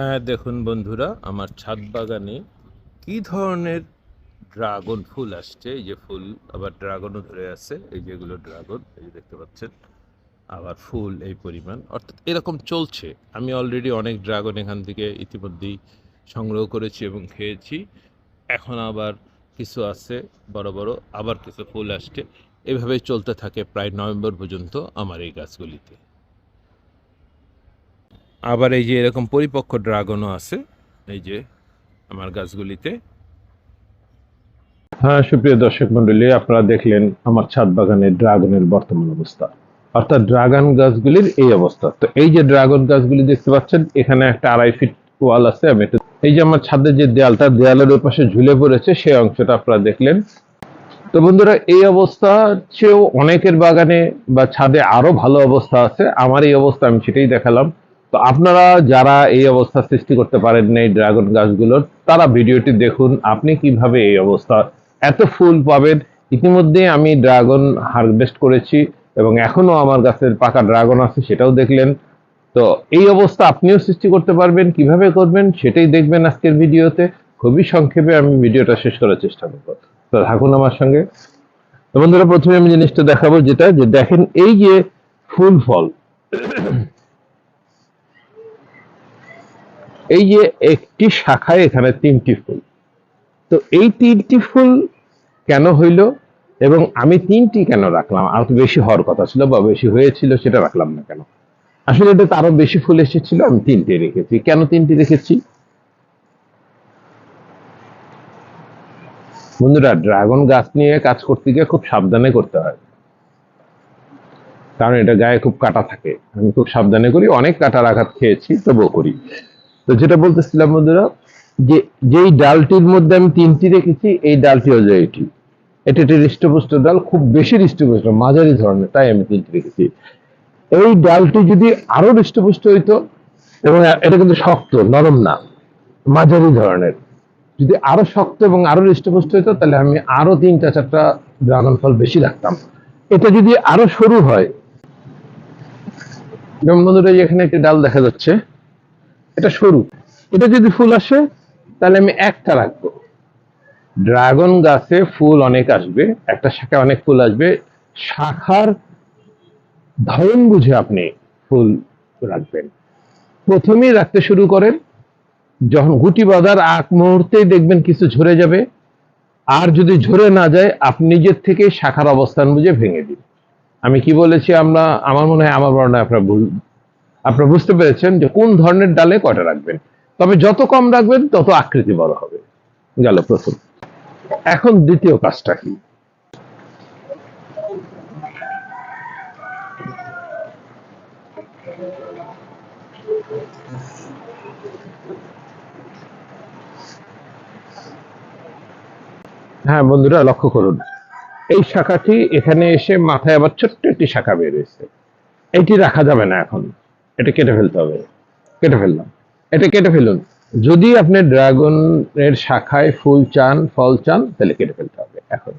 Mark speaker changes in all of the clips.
Speaker 1: হ্যাঁ দেখুন বন্ধুরা, আমার ছাদ বাগানে কি ধরনের ড্রাগন ফুল আসছে? এই যে ফুল, আবার ড্রাগনও ধরে আছে, এই যেগুলো ড্রাগন, এই যে দেখতে পাচ্ছেন, আবার ফুল এই পরিমাণ, অর্থাৎ এরকম চলছে। আমি অলরেডি অনেক ড্রাগন এখান থেকে ইতিমধ্যেই সংগ্রহ করেছি এবং খেয়েছি। এখন আবার কিছু আছে, বড় বড়, আবার কিছু ফুল আসছে। এভাবেই চলতে থাকে প্রায় নভেম্বর পর্যন্ত আমার এই গাছগুলিতে। আবার এই যে এরকম পরিপক্ক ড্রাগনও আছে, এই যে আমার গাছগুলিতে।
Speaker 2: হ্যাঁ সুপ্রিয় দর্শক মন্ডলী আপনারা দেখলেন আমার ছাদ বাগানের ড্রাগনের বর্তমান অবস্থা। অর্থাৎ ড্রাগন গাছগুলির এই অবস্থা। তো এই যে ড্রাগন গাছগুলি দেখতে পাচ্ছেন, এখানে একটা আড়াই ফিট ওয়াল আছে, আমি একটু এই যে আমার ছাদের যে দেয়ালটা, দেয়ালের ওই পাশে ঝুলে পড়েছে, সেই অংশটা আপনারা দেখলেন। তো বন্ধুরা, এই অবস্থা চেয়েও অনেকের বাগানে বা ছাদে আরও ভালো অবস্থা আছে। আমার এই অবস্থা আমি সেটাই দেখালাম। তো আপনারা যারা এই অবস্থা সৃষ্টি করতে পারেন না এই ড্রাগন গাছগুলোর তারা ভিডিওটি দেখুন, আপনি কীভাবে এই অবস্থা এত ফুল পাবেন। ইতিমধ্যে আমি ড্রাগন হারভেস্ট করেছি এবং এখনও আমার গাছের পাকা ড্রাগন আছে, সেটাও দেখলেন। তো এই অবস্থা আপনিও সৃষ্টি করতে পারবেন, কীভাবে করবেন সেটাই দেখবেন আজকের ভিডিওতে। খুবই সংক্ষেপে আমি ভিডিওটা শেষ করার চেষ্টা করব। তো থাকুন আমার সঙ্গে। বন্ধুরা, প্রথমে আমি জিনিসটা দেখাবো, যেটা যে দেখেন এই যে ফুল ফল এই যে একটি শাখায় এখানে তিনটি ফুল। তো এই তিনটি ফুল কেন হইল এবং আমি তিনটি কেন রাখলাম? আর তো বেশি হওয়ার কথা ছিল বা বেশি হয়েছিল সেটা রাখলাম না কেন? আসলে এটা আরও বেশি ফুল এসেছিল, আমি তিনটে রেখেছি। কেন তিনটি রেখেছি? বন্ধুরা, ড্রাগন গাছ নিয়ে কাজ করতে গিয়ে খুব সাবধানে করতে হয়। কারণ এটা গায়ে খুব কাটা থাকে। আমি খুব সাবধানে করি, অনেক কাটার আঘাত খেয়েছি, তবুও করি। তো যেটা বলতেছিলাম বন্ধুরা, যে, যেই ডালটির মধ্যে আমি তিনটি রেখেছি, এই ডালটি এটি। এটা একটি হৃষ্টপুষ্ট ডাল, খুব বেশি হৃষ্টপুষ্ট, মাঝারি ধরনের, তাই আমি তিনটি রেখেছি। এই ডালটি যদি আরও হৃষ্টপুষ্ট হইতো, এবং এটা কিন্তু শক্ত, নরম না, মাঝারি ধরনের, যদি আরও শক্ত এবং আরও হৃষ্টপুষ্ট হইতো, তাহলে আমি আরও তিনটা, চারটা ড্রাগন ফল বেশি রাখতাম। এটা যদি আরও সরু হয়, যেমন বন্ধুরা, এখানে একটি ডাল দেখা যাচ্ছে। এটা সরু। এটা যদি ফুল আসে, তাহলে আমি একটা রাখব। ড্রাগন গাছে ফুল অনেক আসবে, একটা শাখায় অনেক ফুল আসবে। শাখার ধরন বুঝে আপনি ফুল রাখবেন। প্রথমেই রাখতে শুরু করেন, যখন গুটি বাঁধার আগ মুহূর্তেই দেখবেন কিছু ঝরে যাবে। আর যদি ঝরে না যায়, আপনি নিজের থেকে শাখার অবস্থান বুঝে ভেঙে দিন। আমি কি বলেছি আমরা? আমার মনে হয় আমার বর্ণায় আপনার ভুল আপনারা বুঝতে পেরেছেন যে কোন ধরনের ডালে কটা রাখবেন। তবে যত কম রাখবেন, তত আকৃতি বড় হবে। গেল প্রথম। এখন দ্বিতীয় কাজটা কি? হ্যাঁ বন্ধুরা, লক্ষ্য করুন। এই শাখাটি এখানে এসে মাথায় আবার ছোট্ট একটি শাখা বের হয়েছে। এটি রাখা যাবে না এখন। এটা কেটে ফেলতে হবে। কেটে ফেললাম। এটা কেটে ফেলুন। যদি আপনি ড্রাগনের শাখায় ফুল চান, ফল চান, তাহলে কেটে ফেলতে হবে, এখন।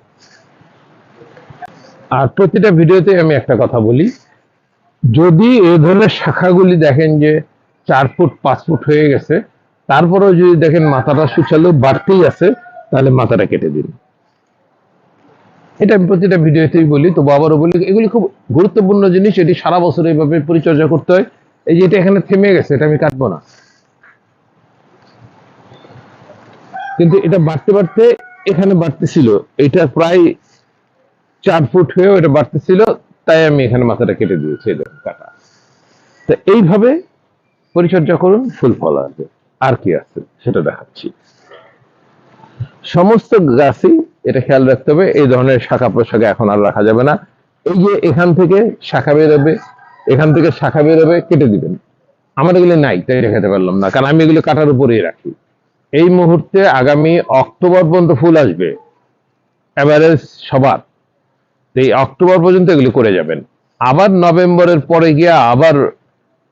Speaker 2: আর প্রতিটা ভিডিওতে আমি একটা কথা বলি। যদি এ ধরনের শাখাগুলি দেখেন যে চার ফুট, পাঁচ ফুট হয়ে গেছে, তারপরেও যদি দেখেন মাথাটা সুচালু, বাড়তেই আছে, তাহলে মাথাটা কেটে দিন। এটা আমি প্রতিটা ভিডিওতেই বলি তো আবারও বলি, এগুলি খুব গুরুত্বপূর্ণ জিনিস, এটি সারা বছর এইভাবে পরিচর্যা করতে হয়। এই যে এটা এখানে থেমে গেছে, এটা আমি কাটবো না। কিন্তু এটা বাড়তে বাড়তে এখানে বাড়তেছিল। এটা প্রায় চার ফুট হয়েও এটা বাড়তেছিল, তাই আমি এখানে মাথাটা কেটে দিয়েছি কাটা। তো এইভাবে পরিচর্যা করুন, ফুল ফল আসবে। আর কি আছে, সেটা দেখাচ্ছি। সমস্ত গাছই, এটা খেয়াল রাখতে হবে, এই ধরনের শাখা প্রশাখা এখন আর রাখা যাবে না। এই যে এখান থেকে শাখা বেরোবে এখান থেকে শাখা বেরোবে, কেটে দিবেন। আমার এগুলো নাই, তাই দেখাতে পারলাম না। কারণ আমি এগুলো কাটার উপরেই রাখি। এই মুহূর্তে আগামী অক্টোবর পর্যন্ত ফুল আসবে। অ্যাভারেজ সবার। এই অক্টোবর পর্যন্ত এগুলি করে যাবেন। আবার নভেম্বরের পরে গিয়ে আবার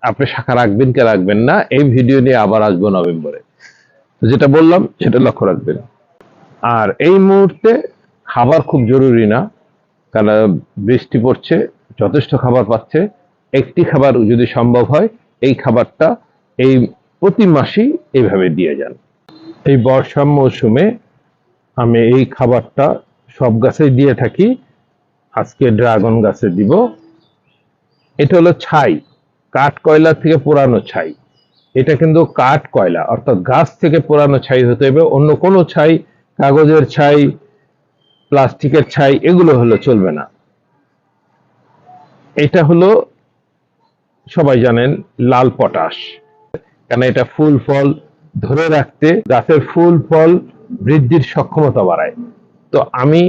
Speaker 2: আপনি শাখা রাখবেন কে রাখবেন না, এই ভিডিও নিয়ে আবার আসব নভেম্বরে। যেটা বললাম, সেটা লক্ষ্য রাখবেন। আর এই মুহূর্তে খাবার খুব জরুরি না। কারণ বৃষ্টি পড়ছে, যথেষ্ট খাবার পাচ্ছে। একটি খাবার যদি সম্ভব হয়, এই খাবারটা এই প্রতি মাসেই এইভাবে দিয়ে যান। এই বর্ষা মৌসুমে আমি এই খাবারটা সব গাছেই দিয়ে থাকি। আজকে ড্রাগন গাছে দিব। এটা হলো ছাই, কাঠ কয়লা থেকে পোড়ানো ছাই। এটা কিন্তু কাঠ কয়লা, অর্থাৎ গাছ থেকে পোড়ানো ছাই হতে হবে। অন্য কোনো ছাই, কাগজের ছাই, প্লাস্টিকের ছাই, এগুলো হলো চলবে না। এটা হলো সবাই জানেন লাল পটাশ। কেন এটা ফুল ফল ধরে রাখতে গাছের ফুল ফল বৃদ্ধির সক্ষমতা বাড়ায়। তো আমি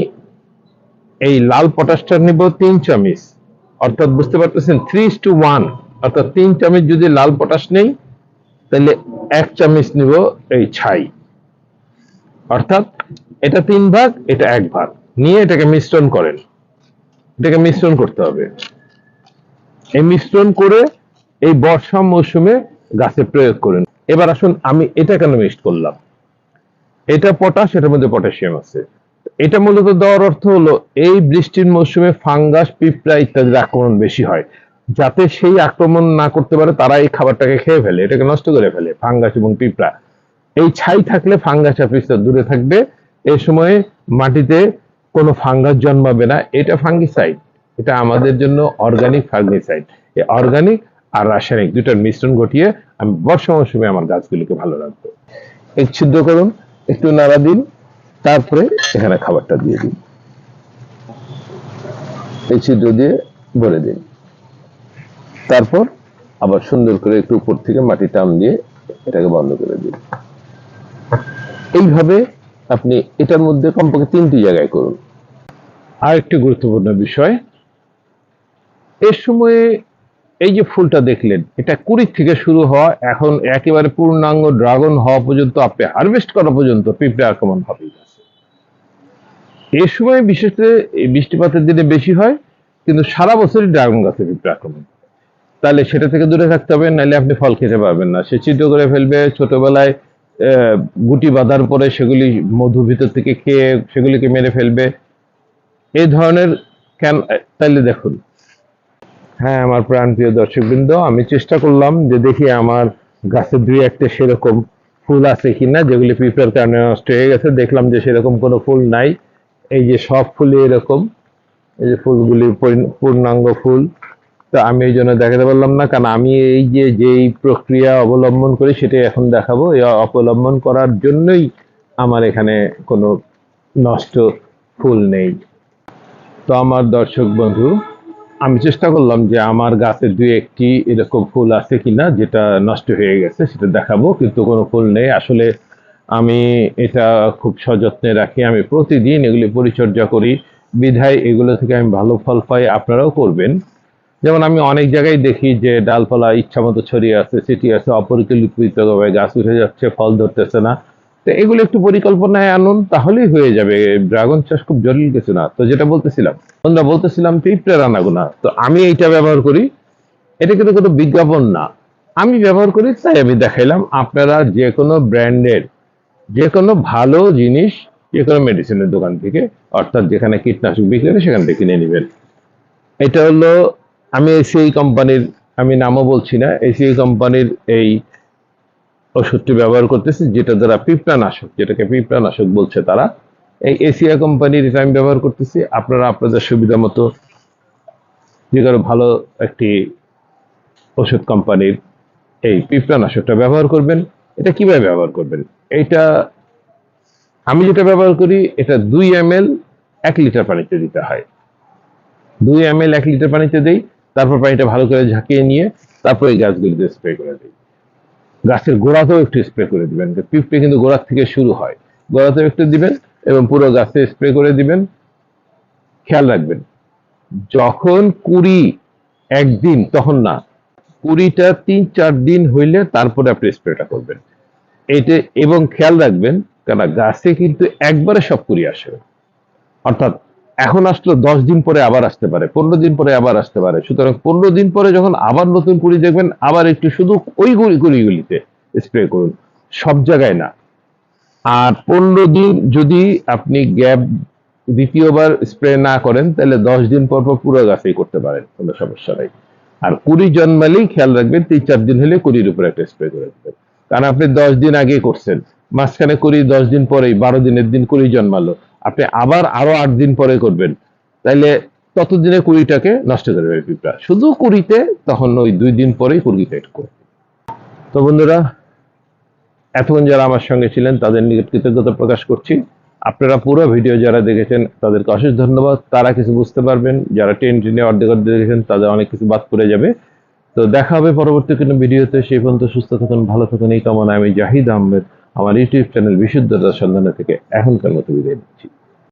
Speaker 2: এই লাল পটাশটা নিব তিন চামিচ। অর্থাৎ বুঝতে পারতেছেন থ্রি টু ওয়ান অর্থাৎ তিন চামিচ যদি লাল পটাশ নেই, তাহলে এক চামিচ নিব এই ছাই। অর্থাৎ এটা তিন ভাগ, এটা এক ভাগ। নিয়ে এটাকে মিশ্রণ করেন। এটাকে মিশ্রণ করতে হবে। এই মিশ্রণ করে এই বর্ষা মৌসুমে গাছে প্রয়োগ করেন। এবার আসুন আমি এটা কেন মিক্সড করলাম? এটা পটাশ এটার মধ্যে পটাশিয়াম আছে। এটা মূলত দেওয়ার অর্থ হলো এই বৃষ্টির মৌসুমে ফাঙ্গাস পিঁপড়া ইত্যাদির আক্রমণ বেশি হয়। যাতে সেই আক্রমণ না করতে পারে তারা এই খাবারটাকে খেয়ে ফেলে, এটাকে নষ্ট করে ফেলে ফাঙ্গাস এবং পিঁপড়া। এই ছাই থাকলে ফাঙ্গাস আর দূরে থাকবে। এই সময়ে মাটিতে কোনো ফাঙ্গাস জন্মাবে না, এটা ফাঙ্গিসাইড এটা আমাদের জন্য অর্গানিক ফাঙ্গিসাইড এই অর্গানিক আর রাসায়নিক দুটার মিশ্রণ ঘটিয়ে আমি বর্ষা মৌসুমে আমার গাছগুলিকে ভালো রাখব। এক ছিদ্র করুন, একটু নাড়া দিন, তারপরে এখানে খাবারটা দিয়ে দিন। এই ছিদ্র দিয়ে ভরে দিন। তারপর আবার সুন্দর করে একটু উপর থেকে মাটি টান দিয়ে এটাকে বন্ধ করে দিন। এইভাবে আপনি এটার মধ্যে কমপক্ষে তিনটি জায়গায় করুন। আর একটি গুরুত্বপূর্ণ বিষয় এর সময়ে এই যে ফুলটা দেখলেন, এটা কুড়ি থেকে শুরু হওয়া, এখন একেবারে পূর্ণাঙ্গ ড্রাগন হওয়া পর্যন্ত, আপনি হারভেস্ট করা পর্যন্ত পিঁপড়ে আক্রমণ হবে। এই সময় বিশেষ করে বৃষ্টিপাতের দিনে বেশি হয়, কিন্তু সারা বছরই ড্রাগন গাছে পিঁপড়ে আক্রমণ তাহলে সেটা থেকে দূরে থাকতে হবে, নাহলে আপনি ফল খেতে পারবেন না। সে ছিদ্র করে ফেলবে, ছোটবেলায় গুটি বাঁধার পরে সেগুলি মধু ভিতর থেকে খেয়ে সেগুলিকে মেরে ফেলবে। এই ধরনের কেন তাইলে দেখুন হ্যাঁ আমার প্রাণপ্রিয় দর্শকবৃন্দ, আমি চেষ্টা করলাম যে দেখি আমার গাছে দুই একটা সেরকম ফুল আছে কিনা, যেগুলি পিঁপড়ার কারণে নষ্ট হয়ে গেছে। দেখলাম যে সেরকম কোনো ফুল নাই। এই যে সব ফুলই এরকম, এই যে ফুলগুলি পূর্ণাঙ্গ ফুল। তো আমি এই জন্য দেখাতে পারলাম না, কারণ আমি এই যে যেই প্রক্রিয়া অবলম্বন করি সেটাই এখন দেখাবো। এই অবলম্বন করার জন্যই আমার এখানে কোনো নষ্ট ফুল নেই। তো আমার দর্শক বন্ধু আমি চেষ্টা করলাম যে আমার গাছে দু একটি এরকম ফুল আছে কিনা যেটা নষ্ট হয়ে গেছে, সেটা দেখাবো, কিন্তু কোনো ফুল নেই। আসলে আমি এটা খুব সযত্নে রাখি। আমি প্রতিদিন এগুলি পরিচর্যা করি। বিধায় এগুলো থেকে আমি ভালো ফল পাই, আপনারাও করবেন। যেমন আমি অনেক জায়গায় দেখি যে ডালপালা ইচ্ছা মতো ছড়িয়ে আছে ছিটিয়ে আছে, অপরিকল্পিতভাবে গাছ উঠে যাচ্ছে, ফল ধরতেছে না। তো এগুলো একটু পরিকল্পনায় আনুন, তাহলেই হয়ে যাবে। ড্রাগন চাষ খুব জটিল কিছু না। তো যেটা বলতেছিলাম, বন্ধুরা বলতেছিলাম পিঁপড়ে রান্নাগুনা তো আমি এইটা ব্যবহার করি। এটা কিন্তু কোনো বিজ্ঞাপন না। আমি ব্যবহার করি, তাই আমি দেখাইলাম আপনারা যে কোনো ব্র্যান্ডের, যে কোনো ভালো জিনিস, যে কোনো মেডিসিনের দোকান থেকে, অর্থাৎ যেখানে কীটনাশক বিক্রি করে সেখান থেকে কিনে নেবেন। এটা হলো আমি এসিআই কোম্পানির আমি নামও বলছি না এসিআই কোম্পানির এই ওষুধটি ব্যবহার করতেছি, যেটা দ্বারা পিঁপড়ানাশক, যেটাকে পিঁপড়ানাশক বলছে তারা, এই এসিয়া কোম্পানির এটা আমি ব্যবহার করতেছি। আপনারা, আপনাদের সুবিধা মতো যে কারও ভালো একটি ওষুধ কোম্পানির এই পিঁপড়ানাশকটা ব্যবহার করবেন। এটা কীভাবে ব্যবহার করবেন? এটা আমি যেটা ব্যবহার করি, এটা দুই এম এল এক লিটার পানিতে দিতে হয়। দুই এম এল এক লিটার পানিতে দিই, তারপর পানিটা ভালো করে ঝাঁকিয়ে নিয়ে তারপর এই গাছগুলিতে স্প্রে করে দিই। গাছের গোড়াতেও একটু স্প্রে করে দিবেন। পিঁপড়ে কিন্তু গোড়ার থেকে শুরু হয়। গোড়াতেও একটু দিবেন এবং পুরো গাছে স্প্রে করে দিবেন। খেয়াল রাখবেন, যখন কুড়ি একদিন, তখন না, কুড়িটা তিন চার দিন হইলে তারপরে আপনি স্প্রেটা করবেন। এইটা, এবং খেয়াল রাখবেন কেন গাছে কিন্তু একবারে সব কুড়ি আসে। অর্থাৎ এখন আসলো দশ দিন পরে আবার আসতে পারে, পনেরো দিন পরে আবার আসতে পারে। সুতরাং পনেরো দিন পরে যখন আবার নতুন কুড়ি দেখবেন, আবার একটু শুধু ওই কুড়ি কুড়িগুলিতে স্প্রে করুন। সব জায়গায় না। আর পনেরো দিন যদি আপনি গ্যাপ দ্বিতীয়বার স্প্রে না করেন, তাহলে দশ দিন পর পর পুরো গাছেই করতে পারেন, কোনো সমস্যা নাই। আর কুড়ি জন্মালেই খেয়াল রাখবেন, তিন চার দিন হলে কুড়ির উপরে একটা স্প্রে করে দেবেন। কারণ আপনি দশ দিন আগে করছেন, মাঝখানে কুড়ি দশ দিন পরেই, বারো দিনের দিন কুড়ি জন্মালো আপনি আবার আরও আট দিন পরে করবেন। তাইলে ততদিনে কুড়িটাকে নষ্ট করে দেবে পিঁপড়া। শুধু কুড়িতে, তখন ওই দুই দিন পরেই কুড়ি ফেট করবে তো বন্ধুরা, এতক্ষণ যারা আমার সঙ্গে ছিলেন, তাদের নিকট কৃতজ্ঞতা প্রকাশ করছি। আপনারা পুরো ভিডিও যারা দেখেছেন, তাদেরকে অশেষ ধন্যবাদ। তারা কিছু বুঝতে পারবেন। যারা টেন টেনে অর্ধেক অর্ধেক দেখেছেন, তাদের অনেক কিছু বাদ পড়ে যাবে। তো দেখা হবে পরবর্তী কোনো ভিডিওতে। সেই পর্যন্ত সুস্থ থাকুন, ভালো থাকুন। এই কামনা আমি জাহিদ আহমেদ। আমার ইউটিউব চ্যানেল বিশুদ্ধতার সন্ধানে থেকে এখনকার মতো বিদায় নিচ্ছি।